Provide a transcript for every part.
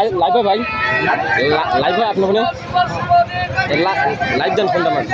Live লাইভে ভাই লাইভে আপনার ফোনে? লাইভ দেন ফোনটা আমার।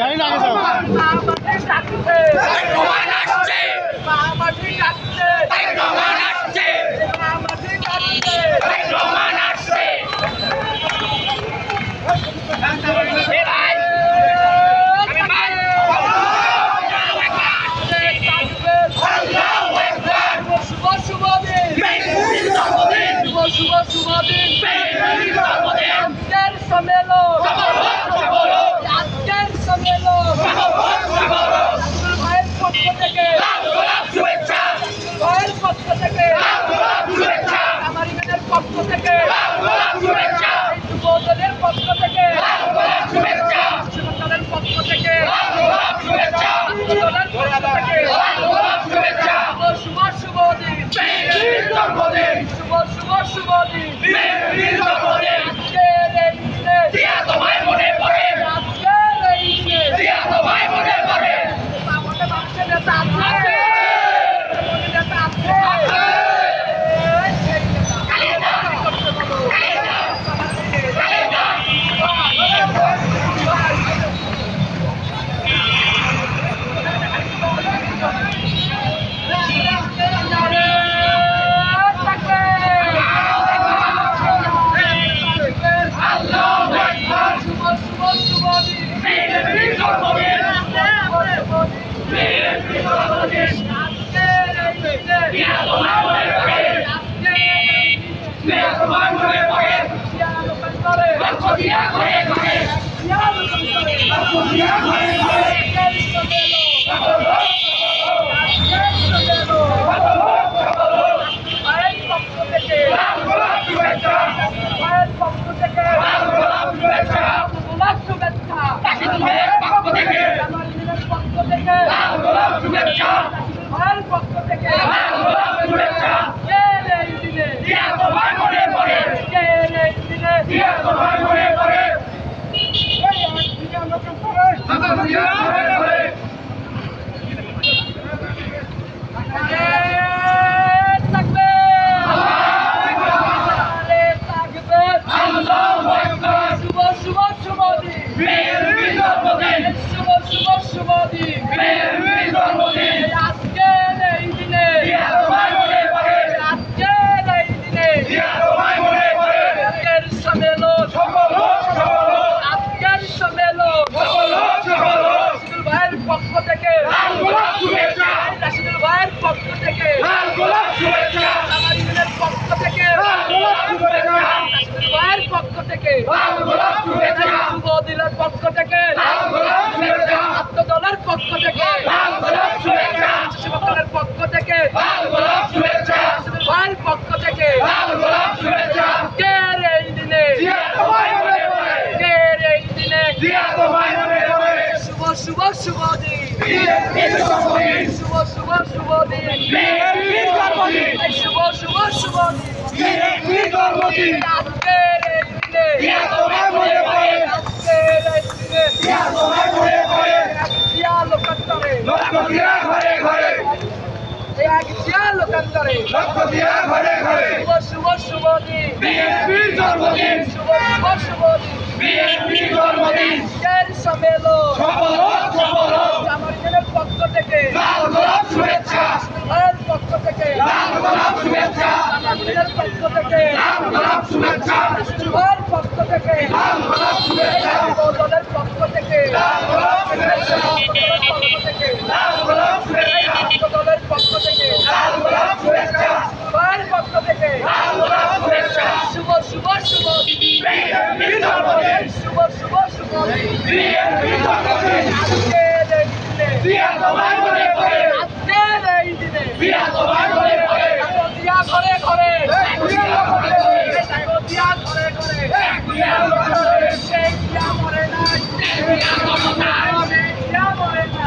গাড়ি না গেছে শুভ শুভ দিন শুভ শুভ শুভ দিন আজকের সম্মেলন। আজকের পক্ষ থেকে। ভাইয়ের পক্ষ থেকে। ইমেনের পক্ষ পক্ষ থেকে। যুব পক্ষ থেকে। দলের থেকে। শুভ শুভ দিন। শুভ শুভ শুভ দিন আজকের এই দিনে আজকের এই দিনে আমাদের মানুষের নেতা আছে আমাদের নেতা আছে সেই নেতা। মায়ের পক্ষ থেকে মায়ের পক্ষ থেকে গোলাপ শুভেচ্ছা পক্ষ থেকে মায়ের পক্ষ থেকে কে রে এই দিনে কে রে এই দিনে কে থাকবে আরে থাকবে শুভ শুভ শুভ দিন শুভ শুভ শুভ দিন আজকের এই দিনে আজকের এই দিনে আজকের সম্মেলন আজকের সম্মেলন রাশিদুল ভাইয়ের পক্ষ থেকে রাশিদুল ভাইয়ের পক্ষ থেকে আমাদের পক্ষ থেকে রাশিদুল ভাইয়ের পক্ষ থেকে যুব দিলের পক্ষ থেকে। আত্মদলের পক্ষ থেকে। শিবকলের পক্ষ থেকে। ভাইয়ের পক্ষ থেকে। এই দিনে? এই দিনে? শুভ শুভ শুভ দিন। শুভ শুভ শুভ দিন। শুভ শুভ শুভ দিন। আজকের লোকান্তরে। এক জিয়া লোকান্তরে। শুভ শুভ শুভ দিন। শুভ শুভ শুভ দিন। এর সম্মেলন। জামালুদ্দিনের পক্ষ থেকে ভাইয়ের পক্ষ থেকে জামালুদ্দিনের পক্ষ থেকে ভাইয়ের পক্ষ থেকে দলের পক্ষ থেকে দলের পক্ষ থেকে ভাইয়ের পক্ষ থেকে শুভ শুভ শুভ শুভ শুভ শুভ আজকের এই দিনে আজকের এই দিনে দিয়া ঘরে ঘরে দিয়া ঘরে ঘরে সেই দিয়া মরে না দিয়া মরে না